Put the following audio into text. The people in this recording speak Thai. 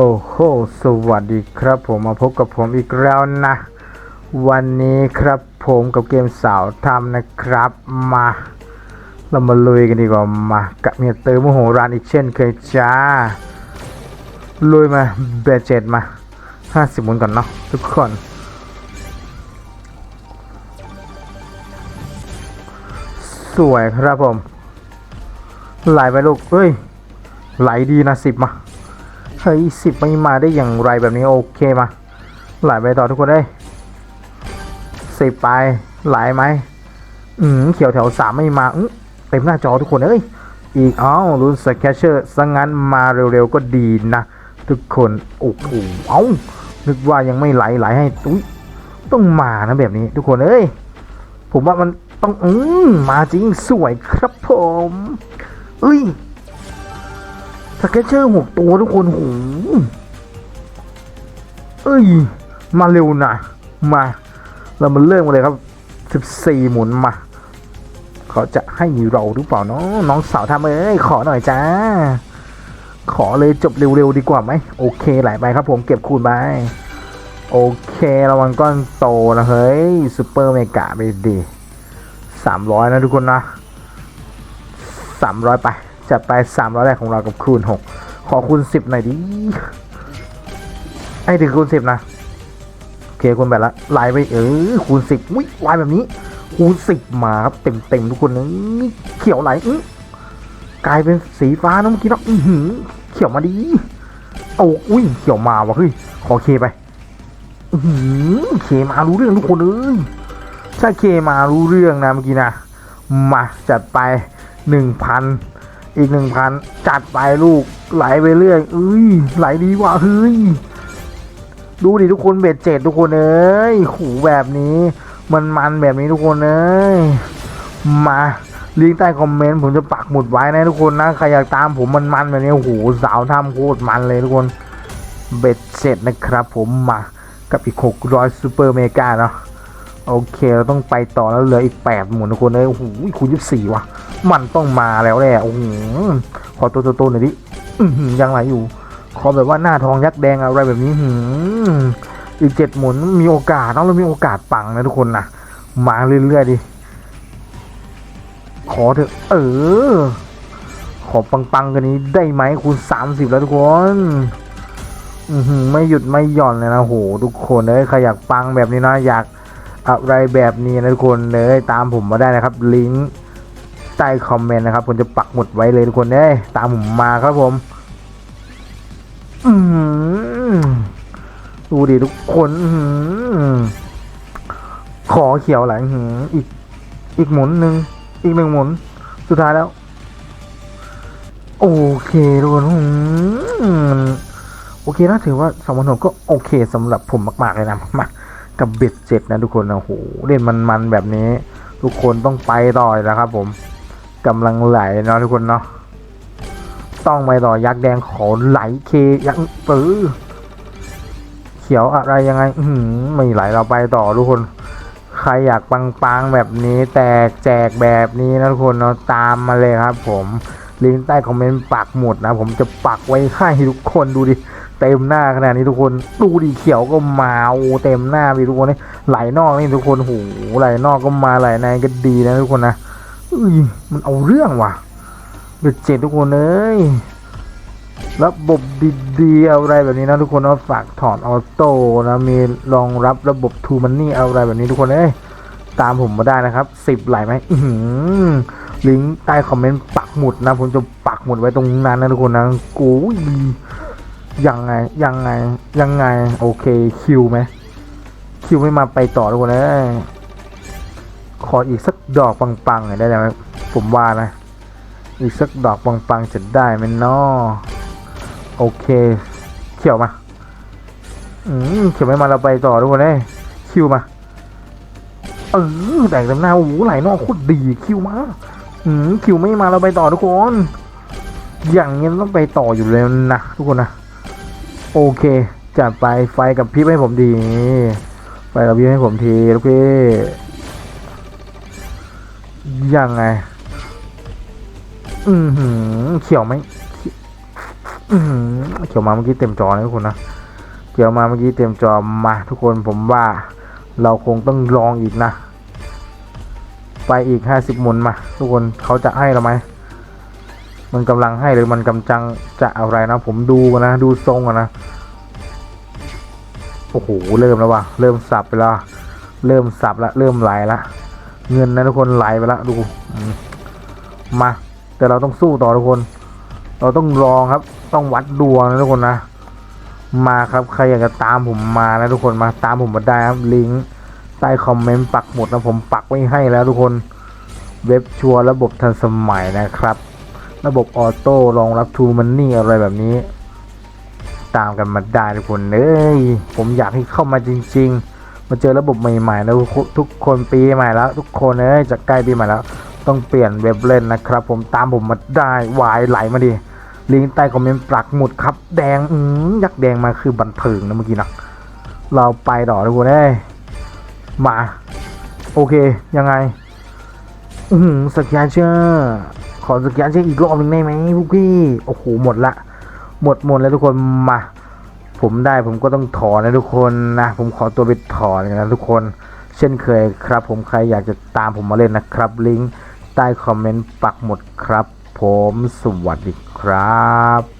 โอ้โห สวัสดีครับผมมาพบกับผมอีกแล้วนะ วันนี้ครับผมกับเกมสาวทำนะครับมา เรามาลุยกันดีกว่ามากับเมียเติมโมโหรานอีกเช่นเคยจ้า ลุยมาเบเจ็ดมาห้าสิบมุนก่อนเนาะทุกคน สวยครับผม ไหลไปลูกเฮ้ย ไหลดีนะสิบมา เฮ้ยสิบไม่มาได้อย่างไรแบบนี้โอเคมา ไหลไปต่อทุกคนได้สิบไปไหลไหมอืมเขียวแถวสามไม่มาเต็มหน้าจอทุกคนเอ้ยอีกอ้าวรุ่นสแคชเชอร์สังั้นมาเร็วๆก็ดีนะทุกคนโอ้โหเอ้านึกว่ายังไม่ไหลไหลให้อุ้ยต้องมานะแบบนี้ ทุกคนเอ้ยผมว่ามันต้องอืมมาจริงสวยครับผมเอ้ย สเก็ตเชอร์หกตัวทุกคนโหเอ้ย มาเร็วหนะมา เรามาเริ่มกันเลยครับสิบสี่หมุนมา เขาจะให้เราหรือเปล่าเนาะน้องสาวทำเอ้ย ขอหน่อยจ้า ขอเลยจบเร็วๆดีกว่าไหม โอเคไหลไปครับผมเก็บคูณไป โอเคระวังก้อนโตนะ เฮ้ยซูเปอร์เมกะไปดีสามร้อยนะทุกคนนะสามร้อยไป จัดไปสามร้อยแรกของเรากับคูณหกขอคูณสิบหน่อยดิให้ถึงคูณสิบนะโอเคคูณแบบละไลน์ไปเออคูณสิบอุ้ยไลน์แบบนี้คูณสิบมาครับเต็มเต็มๆทุกคนนะนี่เขียวไหลอื้กลายเป็นสีฟ้านะเมื่อกี้เนาะอือหือเขียวมาดีโอ้อุ้ยเขียวมาวะเฮ้ยขอเคไปอือเคมารู้เรื่องทุกคนเอ้ยถ้าเคมารู้เรื่องนะเมื่อกี้นะมาจัดไปหนึ่งพัน อีกหนึ่งพันจัดไปลูกไหลไปเรื่อยเอ้ยไหลดีว่ะเฮ้ยดูดิทุกคนเบ็ดเจ็ดทุกคนเอ้ยหูแบบนี้ มันมันแบบนี้ทุกคนเอ้ยมาลิงก์ใต้คอมเมนต์ผมจะปักหมุดไว้นะทุกคนนะใครอยากตามผมมันมันแบบนี้โอ้โหสาวทำโคตรมันเลยทุกคนเบ็ดเจ็ดนะครับผมมากับอีกหกร้อยซูเปอร์เมกาเนาะ โอเคเราต้องไปต่อแล้วเหลืออีกแปดหมุนทุกคนเลยโอ้โหคูณยี่สิบสี่ว่ะมันต้องมาแล้วแหละโอ้โหขอตัวโตๆหน่อยดิยังไหลอยู่ ขอแบบว่าหน้าทองยักษ์แดงอะไรแบบนี้หือีกเจ็ดหมุนมีโอกาสเนาะเรามีโอกาสปังนะทุกคนนะมาเรื่อยๆดิขอเถอะเออ ขอปังๆกันนี้ได้ไหมคูณสามสิบแล้วทุกคนอือไม่หยุดไม่หย่อนเลยนะโหทุกคนเลยใครอยากปังแบบนี้นะอยาก อะไรแบบนี้นะทุกคนเลยตามผมมาได้นะครับ ลิงก์ใต้คอมเมนต์นะครับผมจะปักหมุดไว้เลยทุกคนเอ้ยตามผมมาครับผมดูดิทุกคนอขอเขียวหลังหืออีก อีกหมุนหนึ่งอีกหนึ่งหมุน สุดท้ายแล้ว โอเคทุกคนโอเคนะถือว่าสองพันหกก็โอเคสำหรับผมมาก ๆ เลยนะมาก บเบ็ดเจ็ดนะทุกคนนะโอ้โหเล่นมันๆแบบนี้ ทุกคนต้องไปต่อเลยนะครับผมกำลังไหลเนาะทุกคนเนาะต้องไปต่อยักษ์แดงขอไหลเคยักษ์ปื้อเขียวอะไรยังไง อืไม่ไหลเราไปต่อทุกคน ใครอยากปังๆแบบนี้แตกแจกแบบนี้นะทุกคนเนาะตามมาเลยครับ ผมลิงก์ใต้คอมเมนต์ปักหมุดนะ ผมจะปักไว้ให้ทุกคนดูดิ เต็มหน้าขนาดนี้ทุกคนดูดิเขียวก็มาโอ้เต็มหน้าพี่ทุกคนนี่ไหลนอกนี่ทุกคนโหไหลนอกก็มาไหลในก็ดีนะทุกคนนะเอ้ยมันเอาเรื่องว่ะเบ็ดเจ็ดทุกคนเอ้ยระบบดีๆอะไรแบบนี้นะทุกคนนะฝากถอนออโต้นะมีรองรับระบบทูมันนี่อะไรแบบนี้ทุกคนเอ้ยตามผมมาได้นะครับสิบไหลไหมลิงก์ใต้คอมเมนต์ปักหมุดนะ ผมจะปักหมุดไว้ตรงนั้นนะทุกคนนะกู ยังไงยังไงยังไงโอเคคิวไหมคิวไม่มาไปต่อทุกคนเลยขออีกสักดอกปังๆหน่อยได้ไหมผมว่านะ อีกสักดอกปังๆจะได้ไหมเนาะโอเค เขียวมาอืมเขียวไม่มาเราไปต่อทุกคนเลยคิวมาเออแตกเต็มหน้าโอ้โหไหลนอกโคตรดีคิวมาอืมคิวไม่มาเราไปต่อทุกคน อย่างนี้ต้องไปต่ออยู่เลยนะทุกคนนะ โอเค จัดไปไฟกับพริบให้ผมดี ไฟกับพริบให้ผมทีลูกพี่ ยังไง อือหือเขียวไหมอือหือเขียวมาเมื่อกี้เต็มจอนะทุกคนนะ เขียวมาเมื่อกี้เต็มจอมาทุกคนผมว่า เราคงต้องลองอีกนะ ไปอีกห้าสิบหมุนมา ทุกคนเขาจะให้เราไหม มันกำลังให้หรือมันกำจังจะอะไรนะ ผมดูนะดูทรงอนนะโอ้โหเริ่มแล้วว่ะเริ่มสับไปแล้วเริ่มสับล้วเริ่มไหลละเงินนะทุกคนไหลไปล้วดูมมา แต่เราต้องสู้ต่อทุกคน เราต้องลองครับ ต้องวัดดวงนะทุกคนนะมาครับใครอยากจะตามผมมานะทุกคนมาตามผมมาได้ครับลิงก์ใต้คอมเมนต์ปักหมดนะผมปักไว้ให้แล้วทุกคนเว็บชัวร์ระบบทันสมัยนะครับ ระบบออโต้รองรับทูมันนี่อะไรแบบนี้ ตามกันมาได้ทุกคนเอ้ยผมอยากให้เข้ามาจริง ๆ มาเจอระบบใหม่ๆนะทุกคนทุกคนปีใหม่แล้ว ทุกคนเอ้ยจะใกล้ปีใหม่แล้ว ต้องเปลี่ยนเว็บเล่นนะครับ ผมตามผมมาได้วายไหลมาดิลิงก์ใต้คอมเมนต์ปักหมุดครับ แดงอืยักษ์แดงมาคือบันเทิงนะเมื่อกี้นะเราไปต่อทุกคนเอ้ยมา โอเคยังไง อืสแกนเชอร์ ขอสแกนเช็คอีกรอบหนึ่งได้ไหมพวกพี่โอ้โหหมดละ หมดหมดแล้วทุกคนมา ผมได้ผมก็ต้องถอนนะทุกคนนะผมขอตัวไปถอนกันนะทุกคน เช่นเคยครับ ผมใครอยากจะตามผมมาเล่นนะครับ ลิงก์ใต้คอมเมนต์ปักหมดครับ ผมสวัสดีครับ